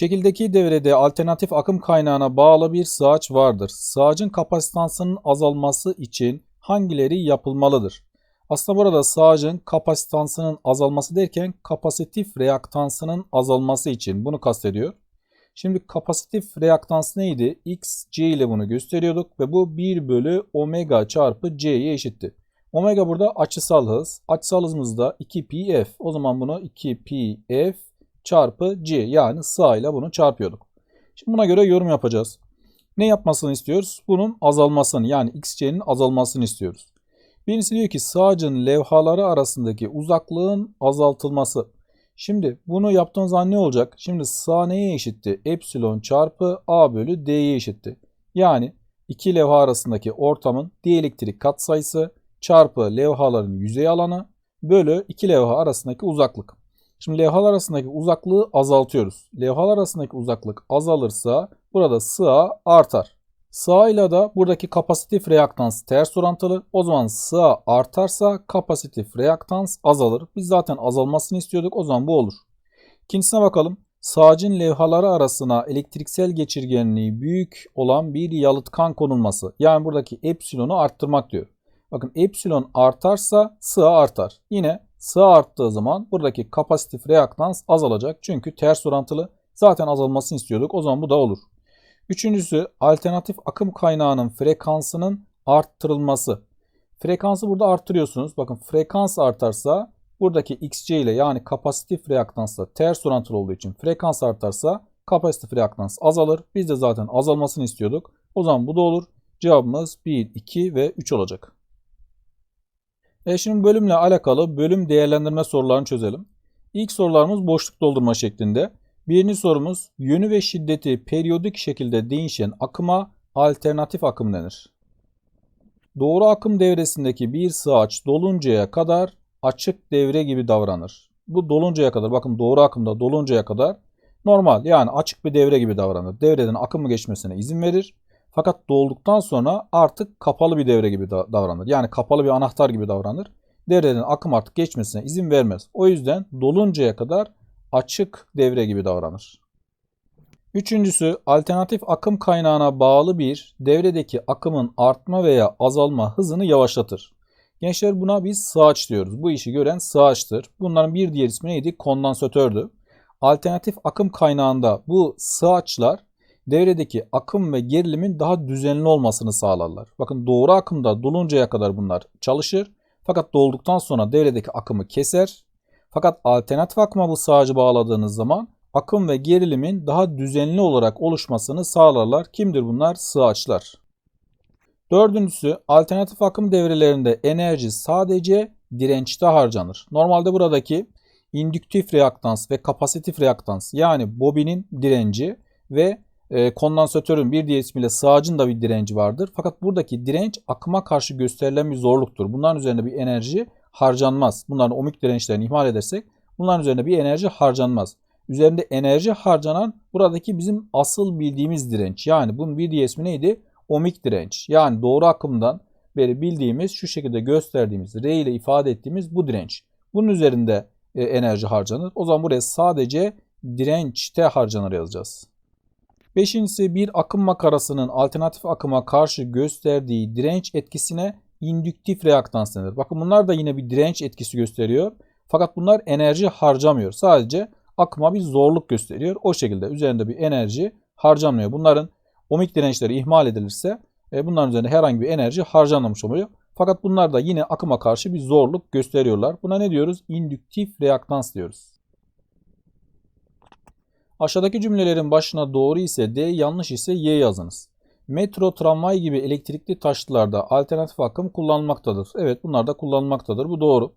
Şekildeki devrede alternatif akım kaynağına bağlı bir sığaç vardır. Sığacın kapasitansının azalması için hangileri yapılmalıdır? Aslında burada sığacın kapasitansının azalması derken kapasitif reaktansının azalması için bunu kastediyor. Şimdi kapasitif reaktans neydi? X, C ile bunu gösteriyorduk ve bu 1 bölü omega çarpı C'ye eşitti. Omega burada açısal hız. Açısal hızımız da 2πf. O zaman bunu 2πf çarpı C yani sağ ile bunu çarpıyorduk. Şimdi buna göre yorum yapacağız. Ne yapmasını istiyoruz? Bunun azalmasını yani xC'nin azalmasını istiyoruz. Birincisi diyor ki sağcın levhaları arasındaki uzaklığın azaltılması. Şimdi bunu yaptığımız zaman ne olacak? Şimdi sağ neye eşitti? Epsilon çarpı A bölü D'ye eşitti. Yani iki levha arasındaki ortamın dielektrik katsayısı çarpı levhaların yüzey alanı bölü iki levha arasındaki uzaklık. Şimdi levhalar arasındaki uzaklığı azaltıyoruz. Levhalar arasındaki uzaklık azalırsa burada sığa artar. Sığa ile de buradaki kapasitif reaktans ters orantılı. O zaman sığa artarsa kapasitif reaktans azalır. Biz zaten azalmasını istiyorduk. O zaman bu olur. İkincisine bakalım. Sağcın levhaları arasına elektriksel geçirgenliği büyük olan bir yalıtkan konulması. Yani buradaki epsilonu arttırmak diyor. Bakın epsilon artarsa sığa artar. Yine sığa arttığı zaman buradaki kapasitif reaktans azalacak. Çünkü ters orantılı. Zaten azalmasını istiyorduk. O zaman bu da olur. Üçüncüsü alternatif akım kaynağının frekansının arttırılması. Frekansı burada arttırıyorsunuz. Bakın frekans artarsa buradaki XC ile yani kapasitif reaktansla ters orantılı olduğu için frekans artarsa kapasitif reaktans azalır. Biz de zaten azalmasını istiyorduk. O zaman bu da olur. Cevabımız 1, 2 ve 3 olacak. E şimdi bölümle alakalı bölüm değerlendirme sorularını çözelim. İlk sorularımız boşluk doldurma şeklinde. Birinci sorumuz yönü ve şiddeti periyodik şekilde değişen akıma alternatif akım denir. Doğru akım devresindeki bir sığaç doluncaya kadar açık devre gibi davranır. Bu doluncaya kadar bakın doğru akımda doluncaya kadar normal yani açık bir devre gibi davranır. Devreden akımı geçmesine izin verir. Fakat dolduktan sonra artık kapalı bir devre gibi davranır. Yani kapalı bir anahtar gibi davranır. Devreden akım artık geçmesine izin vermez. O yüzden doluncaya kadar açık devre gibi davranır. Üçüncüsü alternatif akım kaynağına bağlı bir devredeki akımın artma veya azalma hızını yavaşlatır. Gençler buna biz sığaç diyoruz. Bu işi gören sığaçtır. Bunların bir diğer ismi neydi? Kondansatördü. Alternatif akım kaynağında bu sığaçlar devredeki akım ve gerilimin daha düzenli olmasını sağlarlar. Bakın doğru akımda doluncaya kadar bunlar çalışır. Fakat dolduktan sonra devredeki akımı keser. Fakat alternatif akıma bu sağacı bağladığınız zaman akım ve gerilimin daha düzenli olarak oluşmasını sağlarlar. Kimdir bunlar? Sığaçlar. Dördüncüsü alternatif akım devrelerinde enerji sadece dirençte harcanır. Normalde buradaki indüktif reaktans ve kapasitif reaktans yani bobinin direnci ve e, kondansatörün bir diğer ismiyle sığacın da bir direnci vardır. Fakat buradaki direnç akıma karşı gösterilen bir zorluktur. Bunların üzerinde bir enerji harcanmaz. Bunların omik dirençlerini ihmal edersek bunların üzerinde bir enerji harcanmaz. Üzerinde enerji harcanan buradaki bizim asıl bildiğimiz direnç. Yani bunun bir diğer ismi neydi? Omik direnç. Yani doğru akımdan beri bildiğimiz şu şekilde gösterdiğimiz R ile ifade ettiğimiz bu direnç. Bunun üzerinde e, enerji harcanır. O zaman buraya sadece dirençte harcanır yazacağız. Beşincisi bir akım makarasının alternatif akıma karşı gösterdiği direnç etkisine indüktif reaktans denir. Bakın bunlar da yine bir direnç etkisi gösteriyor. Fakat bunlar enerji harcamıyor. Sadece akıma bir zorluk gösteriyor. O şekilde üzerinde bir enerji harcanmıyor. Bunların omik dirençleri ihmal edilirse e, bunların üzerinde herhangi bir enerji harcanmamış oluyor. Fakat bunlar da yine akıma karşı bir zorluk gösteriyorlar. Buna ne diyoruz? İndüktif reaktans diyoruz. Aşağıdaki cümlelerin başına doğru ise D, yanlış ise Y yazınız. Metro, tramvay gibi elektrikli taşıtlarda alternatif akım kullanılmaktadır. Evet bunlar da kullanılmaktadır. Bu doğru.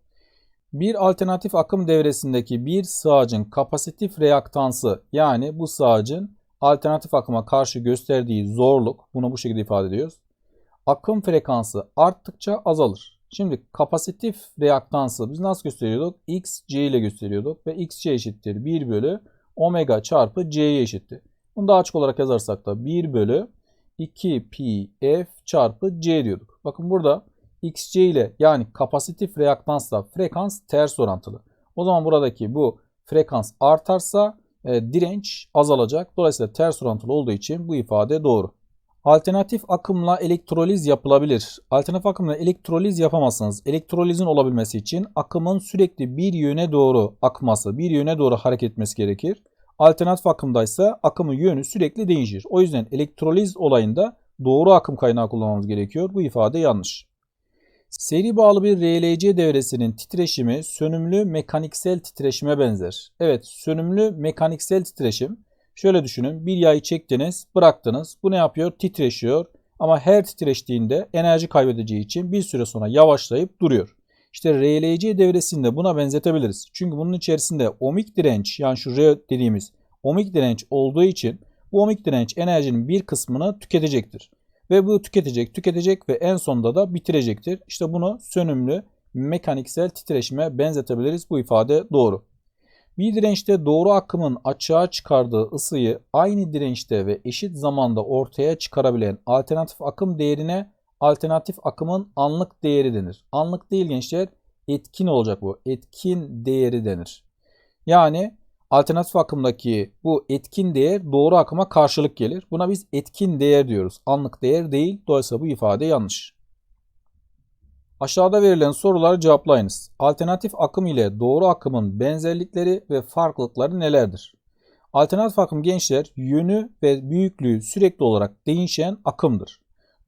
Bir alternatif akım devresindeki bir sığacın kapasitif reaktansı yani bu sığacın alternatif akıma karşı gösterdiği zorluk bunu bu şekilde ifade ediyoruz. Akım frekansı arttıkça azalır. Şimdi kapasitif reaktansı biz nasıl gösteriyorduk? XC ile gösteriyorduk ve XC eşittir 1 bölü omega çarpı C'ye eşittir. Bunu daha açık olarak yazarsak da 1 bölü 2 pi f çarpı c diyorduk. Bakın burada xc ile yani kapasitif reaktansla frekans ters orantılı. O zaman buradaki bu frekans artarsa e, direnç azalacak. Dolayısıyla ters orantılı olduğu için bu ifade doğru. Alternatif akımla elektroliz yapılabilir. Alternatif akımla elektroliz yapamazsınız. Elektrolizin olabilmesi için akımın sürekli bir yöne doğru akması, bir yöne doğru hareket etmesi gerekir. Alternatif akımda ise akımın yönü sürekli değişir. O yüzden elektroliz olayında doğru akım kaynağı kullanmamız gerekiyor. Bu ifade yanlış. Seri bağlı bir RLC devresinin titreşimi sönümlü mekaniksel titreşime benzer. Evet, sönümlü mekaniksel titreşim. Şöyle düşünün, bir yayı çektiniz, bıraktınız. Bu ne yapıyor? Titreşiyor. Ama her titreştiğinde enerji kaybedeceği için bir süre sonra yavaşlayıp duruyor. İşte RLC devresinde buna benzetebiliriz. Çünkü bunun içerisinde ohmik direnç yani şu R dediğimiz ohmik direnç olduğu için bu ohmik direnç enerjinin bir kısmını tüketecektir. Ve bu tüketecek, tüketecek ve en sonunda da bitirecektir. İşte bunu sönümlü mekaniksel titreşime benzetebiliriz. Bu ifade doğru. Bir dirençte doğru akımın açığa çıkardığı ısıyı aynı dirençte ve eşit zamanda ortaya çıkarabilen alternatif akım değerine alternatif akımın anlık değeri denir. Anlık değil gençler, etkin olacak bu. Etkin değeri denir. Yani alternatif akımdaki bu etkin değer doğru akıma karşılık gelir. Buna biz etkin değer diyoruz. Anlık değer değil. Dolayısıyla bu ifade yanlış. Aşağıda verilen soruları cevaplayınız. Alternatif akım ile doğru akımın benzerlikleri ve farklılıkları nelerdir? Alternatif akım gençler yönü ve büyüklüğü sürekli olarak değişen akımdır.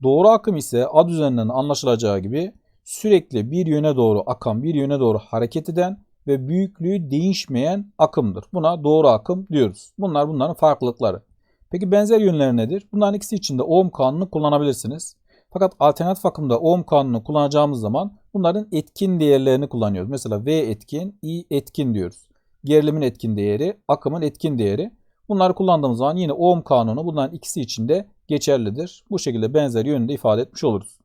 Doğru akım ise ad üzerinden anlaşılacağı gibi sürekli bir yöne doğru akan, bir yöne doğru hareket eden ve büyüklüğü değişmeyen akımdır. Buna doğru akım diyoruz. Bunlar bunların farklılıkları. Peki benzer yönleri nedir? Bunların ikisi için de Ohm kanunu kullanabilirsiniz. Fakat alternatif akımda Ohm kanunu kullanacağımız zaman bunların etkin değerlerini kullanıyoruz. Mesela V etkin, I etkin diyoruz. Gerilimin etkin değeri, akımın etkin değeri. Bunları kullandığımız zaman yine Ohm kanunu bunların ikisi için de geçerlidir. Bu şekilde benzer yönünde ifade etmiş oluruz.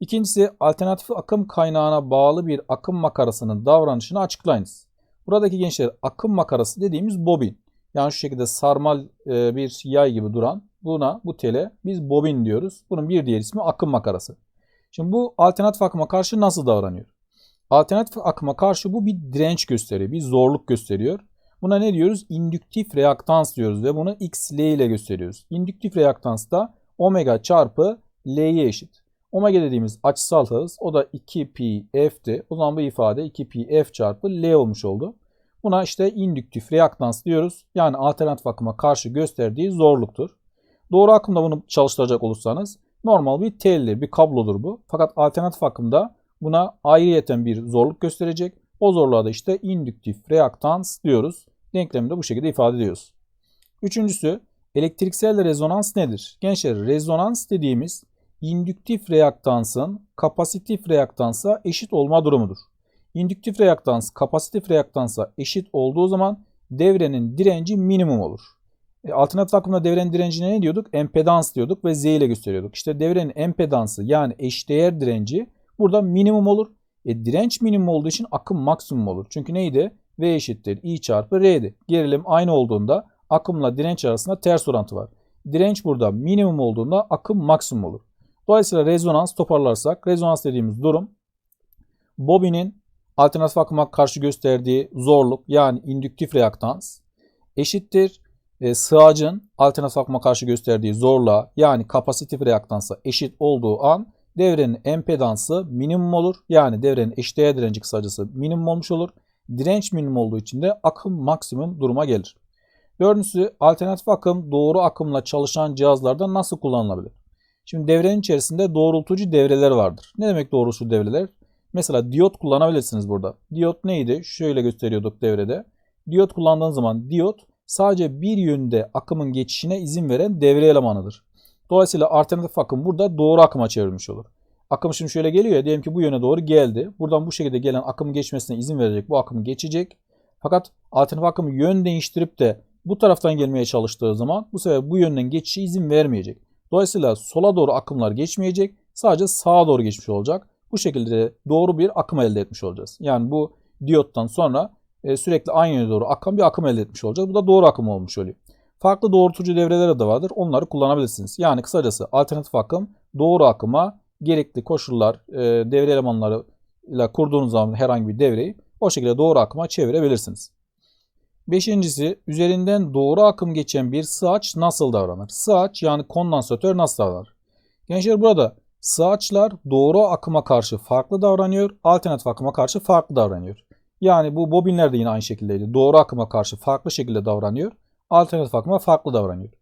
İkincisi alternatif akım kaynağına bağlı bir akım makarasının davranışını açıklayınız. Buradaki gençler akım makarası dediğimiz bobin. Yani şu şekilde sarmal e, bir yay gibi duran buna bu tele biz bobin diyoruz. Bunun bir diğer ismi akım makarası. Şimdi bu alternatif akıma karşı nasıl davranıyor? Alternatif akıma karşı bu bir direnç gösteriyor, bir zorluk gösteriyor. Buna ne diyoruz? İndüktif reaktans diyoruz ve bunu XL ile gösteriyoruz. İndüktif reaktans da omega çarpı L'ye eşit. Omega dediğimiz açısal hız o da 2pi f'ti. O zaman bu ifade 2pi f çarpı L olmuş oldu. Buna işte indüktif reaktans diyoruz. Yani alternatif akıma karşı gösterdiği zorluktur. Doğru akımda bunu çalıştıracak olursanız normal bir telli bir kablodur bu. Fakat alternatif akımda buna ayrıyeten bir zorluk gösterecek. O zorluğa da işte indüktif reaktans diyoruz. Denklemi de bu şekilde ifade ediyoruz. Üçüncüsü elektriksel rezonans nedir? Gençler rezonans dediğimiz indüktif reaktansın kapasitif reaktansa eşit olma durumudur. İndüktif reaktans kapasitif reaktansa eşit olduğu zaman devrenin direnci minimum olur. E, alternatif akımda devrenin direncine ne diyorduk? Empedans diyorduk ve Z ile gösteriyorduk. İşte devrenin empedansı yani eşdeğer direnci burada minimum olur. E, direnç minimum olduğu için akım maksimum olur. Çünkü neydi? V eşittir I çarpı R'di. Gerilim aynı olduğunda akımla direnç arasında ters orantı var. Direnç burada minimum olduğunda akım maksimum olur. Dolayısıyla rezonans toparlarsak rezonans dediğimiz durum bobinin alternatif akıma karşı gösterdiği zorluk yani indüktif reaktans eşittir e, sığacın alternatif akıma karşı gösterdiği zorluğa yani kapasitif reaktansa eşit olduğu an devrenin empedansı minimum olur. Yani devrenin eşdeğer direnci kısacası minimum olmuş olur. Direnç minimum olduğu için de akım maksimum duruma gelir. Dördüncüsü alternatif akım doğru akımla çalışan cihazlarda nasıl kullanılabilir? Şimdi devrenin içerisinde doğrultucu devreler vardır. Ne demek doğrultucu devreler? Mesela diyot kullanabilirsiniz burada. Diyot neydi? Şöyle gösteriyorduk devrede. Diyot kullandığın zaman diyot sadece bir yönde akımın geçişine izin veren devre elemanıdır. Dolayısıyla alternatif akım burada doğru akıma çevrilmiş olur. Akım şimdi şöyle geliyor ya diyelim ki bu yöne doğru geldi. Buradan bu şekilde gelen akım geçmesine izin verecek. Bu akım geçecek. Fakat alternatif akım yön değiştirip de bu taraftan gelmeye çalıştığı zaman bu sefer bu yönden geçişe izin vermeyecek. Dolayısıyla sola doğru akımlar geçmeyecek. Sadece sağa doğru geçmiş olacak. Bu şekilde doğru bir akım elde etmiş olacağız. Yani bu diyottan sonra e, sürekli aynı yöne doğru akan bir akım elde etmiş olacağız. Bu da doğru akım olmuş oluyor. Farklı doğrultucu devreler de vardır. Onları kullanabilirsiniz. Yani kısacası alternatif akım doğru akıma gerekli koşullar, e, devre elemanlarıyla kurduğunuz zaman herhangi bir devreyi o şekilde doğru akıma çevirebilirsiniz. Beşincisi üzerinden doğru akım geçen bir sığaç nasıl davranır? Sığaç yani kondansatör nasıl davranır? Gençler burada sığaçlar doğru akıma karşı farklı davranıyor, alternatif akıma karşı farklı davranıyor. Yani bu bobinler de yine aynı şekildeydi. Doğru akıma karşı farklı şekilde davranıyor, alternatif akıma farklı davranıyor.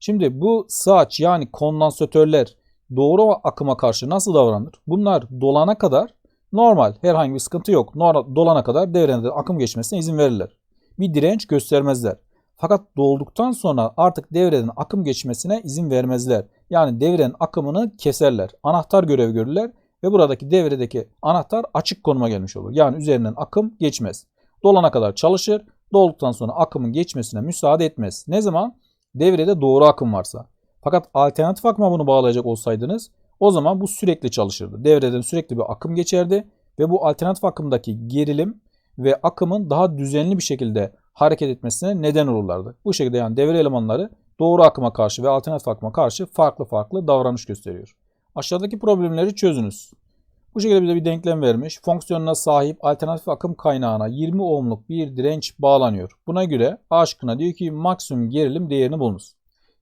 Şimdi bu sığaç yani kondansatörler doğru akıma karşı nasıl davranır? Bunlar dolana kadar normal, herhangi bir sıkıntı yok. Dolana kadar devrede akım geçmesine izin verirler bir direnç göstermezler. Fakat dolduktan sonra artık devreden akım geçmesine izin vermezler. Yani devrenin akımını keserler. Anahtar görev görürler ve buradaki devredeki anahtar açık konuma gelmiş olur. Yani üzerinden akım geçmez. Dolana kadar çalışır. Dolduktan sonra akımın geçmesine müsaade etmez. Ne zaman? Devrede doğru akım varsa. Fakat alternatif akıma bunu bağlayacak olsaydınız o zaman bu sürekli çalışırdı. Devreden sürekli bir akım geçerdi ve bu alternatif akımdaki gerilim ve akımın daha düzenli bir şekilde hareket etmesine neden olurlardı. Bu şekilde yani devre elemanları doğru akıma karşı ve alternatif akıma karşı farklı farklı davranış gösteriyor. Aşağıdaki problemleri çözünüz. Bu şekilde bize bir denklem vermiş. Fonksiyonuna sahip alternatif akım kaynağına 20 ohmluk bir direnç bağlanıyor. Buna göre A şıkkına diyor ki maksimum gerilim değerini bulunuz.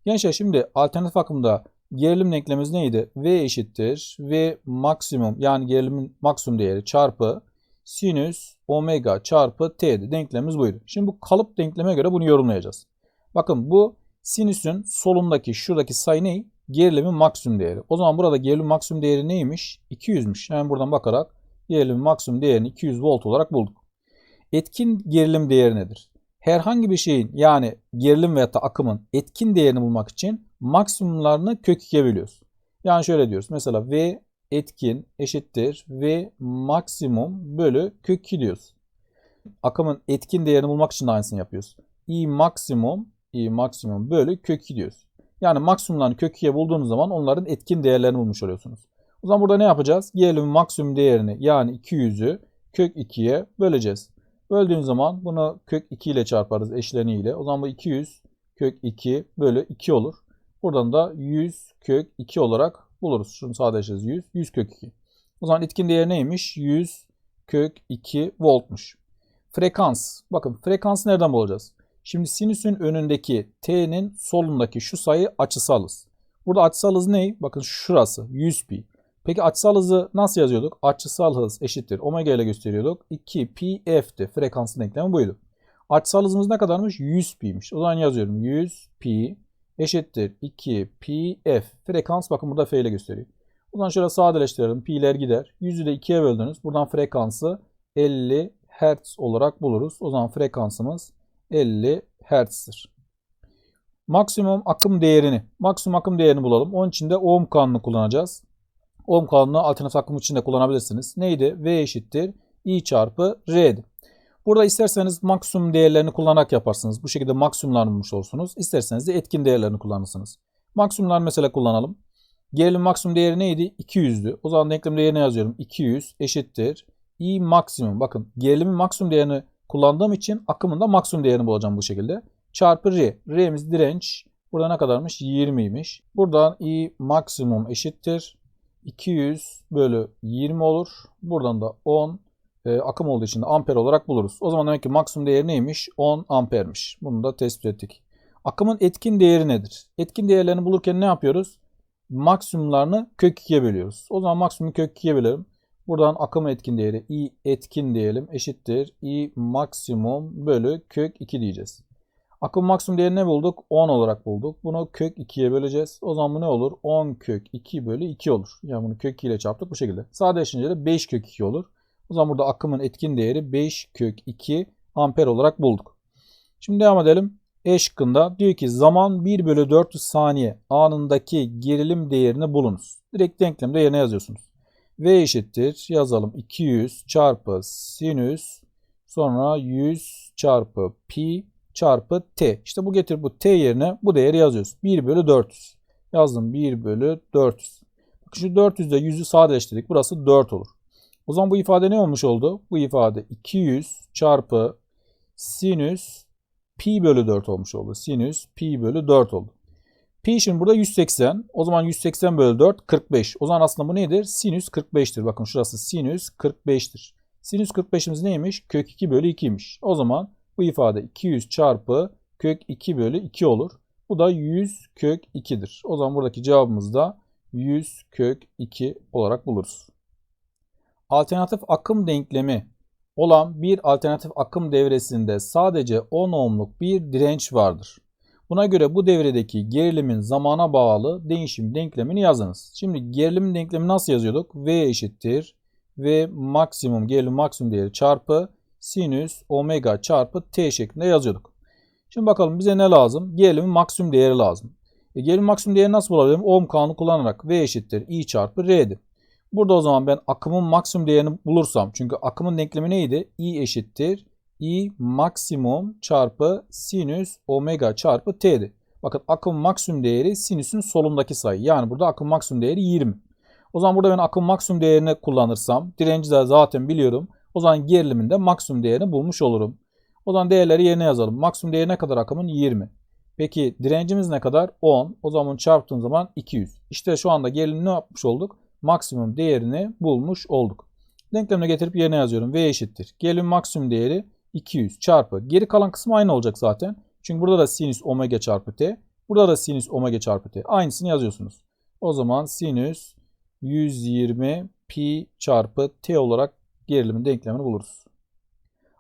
Gençler şimdi alternatif akımda gerilim denklemimiz neydi? V eşittir V maksimum yani gerilimin maksimum değeri çarpı sinüs omega çarpı t'di. Denklemimiz buydu. Şimdi bu kalıp denkleme göre bunu yorumlayacağız. Bakın bu sinüsün solundaki şuradaki sayı ne? Gerilimin maksimum değeri. O zaman burada gerilim maksimum değeri neymiş? 200'müş. Hemen buradan bakarak gerilimin maksimum değerini 200 volt olarak bulduk. Etkin gerilim değeri nedir? Herhangi bir şeyin yani gerilim veya akımın etkin değerini bulmak için maksimumlarını kök 2'ye bölüyoruz. Yani şöyle diyoruz. Mesela V etkin eşittir v maksimum bölü kök 2 diyoruz. Akımın etkin değerini bulmak için de aynısını yapıyoruz. I maksimum, I maksimum bölü kök 2 diyoruz. Yani maksimumlarını kök 2'ye bulduğunuz zaman onların etkin değerlerini bulmuş oluyorsunuz. O zaman burada ne yapacağız? Gerilim maksimum değerini yani 200'ü kök 2'ye böleceğiz. Böldüğün zaman bunu kök 2 ile çarparız eşleniğiyle. O zaman bu 200 kök 2 bölü 2 olur. Buradan da 100 kök 2 olarak buluruz. Şunu sadeleştiririz 100. 100 kök 2. O zaman etkin değeri neymiş? 100 kök 2 voltmuş. Frekans. Bakın frekansı nereden bulacağız? Şimdi sinüsün önündeki t'nin solundaki şu sayı açısal hız. Burada açısal hız ne? Bakın şurası 100 pi. Peki açısal hızı nasıl yazıyorduk? Açısal hız eşittir. Omega ile gösteriyorduk. 2 pi f'ti. Frekansın denklemi buydu. Açısal hızımız ne kadarmış? 100 pi'miş. O zaman yazıyorum. 100 pi eşittir 2 pi f. Frekans bakın burada f ile gösteriyor. O zaman şöyle sadeleştirelim. Pi'ler gider. 100'ü de 2'ye böldünüz. Buradan frekansı 50 Hz olarak buluruz. O zaman frekansımız 50 Hz'tir. Maksimum akım değerini, maksimum akım değerini bulalım. Onun için de ohm kanunu kullanacağız. Ohm kanunu alternatif akım için de kullanabilirsiniz. Neydi? V eşittir I çarpı R'di. Burada isterseniz maksimum değerlerini kullanarak yaparsınız. Bu şekilde maksimumlarını bulmuş olursunuz. İsterseniz de etkin değerlerini kullanırsınız. Maksimumlar mesela kullanalım. Gerilim maksimum değeri neydi? 200'dü. O zaman denklem değerine yazıyorum. 200 eşittir. I maksimum. Bakın gerilimin maksimum değerini kullandığım için akımın da maksimum değerini bulacağım bu şekilde. Çarpı R. R'miz direnç. Burada ne kadarmış? 20'ymiş. Buradan I maksimum eşittir. 200 bölü 20 olur. Buradan da 10 e, akım olduğu için de amper olarak buluruz. O zaman demek ki maksimum değeri neymiş? 10 ampermiş. Bunu da tespit ettik. Akımın etkin değeri nedir? Etkin değerlerini bulurken ne yapıyoruz? Maksimumlarını kök 2'ye bölüyoruz. O zaman maksimumu kök 2'ye bölelim. Buradan akım etkin değeri I etkin diyelim eşittir. I maksimum bölü kök 2 diyeceğiz. Akım maksimum değeri ne bulduk? 10 olarak bulduk. Bunu kök 2'ye böleceğiz. O zaman bu ne olur? 10 kök 2 bölü 2 olur. Yani bunu kök 2 ile çarptık bu şekilde. Sadeleşince de 5 kök 2 olur. O zaman burada akımın etkin değeri 5 kök 2 amper olarak bulduk. Şimdi devam edelim. E şıkkında diyor ki zaman 1 bölü 400 saniye anındaki gerilim değerini bulunuz. Direkt denklemde yerine yazıyorsunuz. V eşittir yazalım 200 çarpı sinüs sonra 100 çarpı pi çarpı t. İşte bu getir bu t yerine bu değeri yazıyoruz. 1 bölü 400. Yazdım 1 bölü 400. Bakın şu 400'de 100'ü sadeleştirdik. Burası 4 olur. O zaman bu ifade ne olmuş oldu? Bu ifade 200 çarpı sinüs pi bölü 4 olmuş oldu. Sinüs pi bölü 4 oldu. Pi şimdi burada 180. O zaman 180 bölü 4 45. O zaman aslında bu nedir? Sinüs 45'tir. Bakın şurası sinüs 45'tir. Sinüs 45'imiz neymiş? Kök 2 bölü 2'ymiş. O zaman Bu ifade 200 çarpı kök 2 bölü 2 olur. Bu da 100 kök 2'dir. O zaman buradaki cevabımız da 100 kök 2 olarak buluruz. Alternatif akım denklemi olan bir alternatif akım devresinde sadece 10 ohmluk bir direnç vardır. Buna göre bu devredeki gerilimin zamana bağlı değişim denklemini yazınız. Şimdi gerilimin denklemi nasıl yazıyorduk? V eşittir. V maksimum gerilim maksimum değeri çarpı sinüs omega çarpı t şeklinde yazıyorduk. Şimdi bakalım bize ne lazım? Gerilimin maksimum değeri lazım. E, gerilim maksimum değeri nasıl bulabilirim? Ohm kanunu kullanarak V eşittir I çarpı R'di. Burada o zaman ben akımın maksimum değerini bulursam çünkü akımın denklemi neydi? I eşittir I maksimum çarpı sinüs omega çarpı t'di. Bakın akım maksimum değeri sinüsün solundaki sayı. Yani burada akım maksimum değeri 20. O zaman burada ben akım maksimum değerini kullanırsam direnci de zaten biliyorum. O zaman gerilimin de maksimum değerini bulmuş olurum. O zaman değerleri yerine yazalım. Maksimum değeri ne kadar akımın? 20. Peki direncimiz ne kadar? 10. O zaman çarptığım zaman 200. İşte şu anda gerilim ne yapmış olduk? Maksimum değerini bulmuş olduk. Denklemine getirip yerine yazıyorum. V eşittir. Gerilim maksimum değeri 200 çarpı. Geri kalan kısmı aynı olacak zaten. Çünkü burada da sinüs omega çarpı t. Burada da sinüs omega çarpı t. Aynısını yazıyorsunuz. O zaman sinüs 120 pi çarpı t olarak gerilimin denklemini buluruz.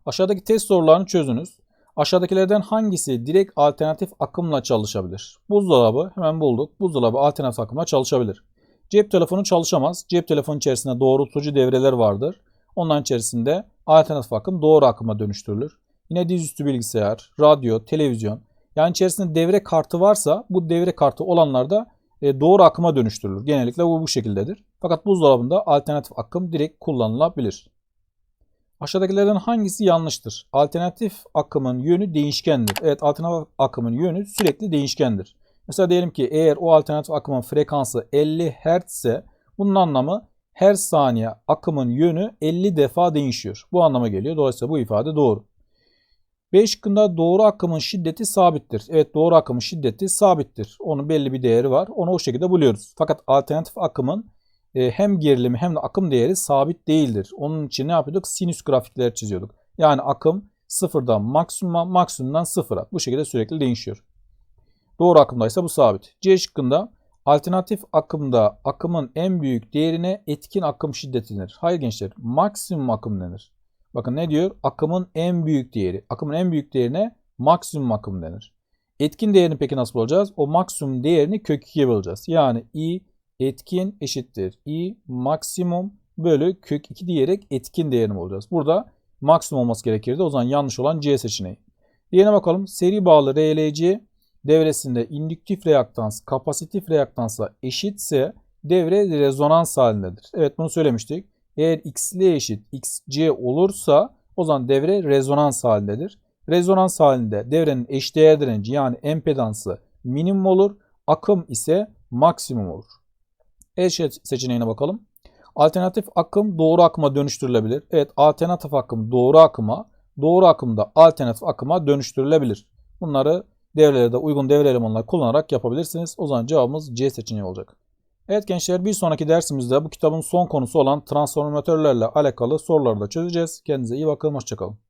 Aşağıdaki test sorularını çözünüz. Aşağıdakilerden hangisi direkt alternatif akımla çalışabilir? Buzdolabı hemen bulduk. Buzdolabı alternatif akımla çalışabilir. Cep telefonu çalışamaz. Cep telefonu içerisinde doğrultucu devreler vardır. Onların içerisinde alternatif akım doğru akıma dönüştürülür. Yine dizüstü bilgisayar, radyo, televizyon. Yani içerisinde devre kartı varsa bu devre kartı olanlarda e, doğru akıma dönüştürülür. Genellikle bu bu şekildedir. Fakat buzdolabında alternatif akım direkt kullanılabilir. Aşağıdakilerden hangisi yanlıştır? Alternatif akımın yönü değişkendir. Evet alternatif akımın yönü sürekli değişkendir. Mesela diyelim ki eğer o alternatif akımın frekansı 50 Hz ise bunun anlamı her saniye akımın yönü 50 defa değişiyor. Bu anlama geliyor. Dolayısıyla bu ifade doğru. B şıkkında doğru akımın şiddeti sabittir. Evet doğru akımın şiddeti sabittir. Onun belli bir değeri var. Onu o şekilde buluyoruz. Fakat alternatif akımın e, hem gerilimi hem de akım değeri sabit değildir. Onun için ne yapıyorduk? Sinüs grafikleri çiziyorduk. Yani akım sıfırdan maksimuma, maksimumdan sıfıra. Bu şekilde sürekli değişiyor. Doğru akımdaysa bu sabit. C şıkkında alternatif akımda akımın en büyük değerine etkin akım şiddeti denir. Hayır gençler maksimum akım denir. Bakın ne diyor? Akımın en büyük değeri. Akımın en büyük değerine maksimum akım denir. Etkin değerini peki nasıl bulacağız? O maksimum değerini kök 2'ye bulacağız. Yani I etkin eşittir. I maksimum bölü kök 2 diyerek etkin değerini bulacağız. Burada maksimum olması gerekirdi. O zaman yanlış olan C seçeneği. Diğerine bakalım. Seri bağlı RLC devresinde indüktif reaktans kapasitif reaktansa eşitse devre rezonans halindedir. Evet bunu söylemiştik. Eğer xl eşit xc olursa o zaman devre rezonans halindedir. Rezonans halinde devrenin eşdeğer direnci yani empedansı minimum olur. Akım ise maksimum olur. E seçeneğine bakalım. Alternatif akım doğru akıma dönüştürülebilir. Evet alternatif akım doğru akıma, doğru akımda alternatif akıma dönüştürülebilir. Bunları devrelerde uygun devre elemanları kullanarak yapabilirsiniz. O zaman cevabımız C seçeneği olacak. Evet gençler bir sonraki dersimizde bu kitabın son konusu olan transformatörlerle alakalı soruları da çözeceğiz. Kendinize iyi bakın. Hoşçakalın.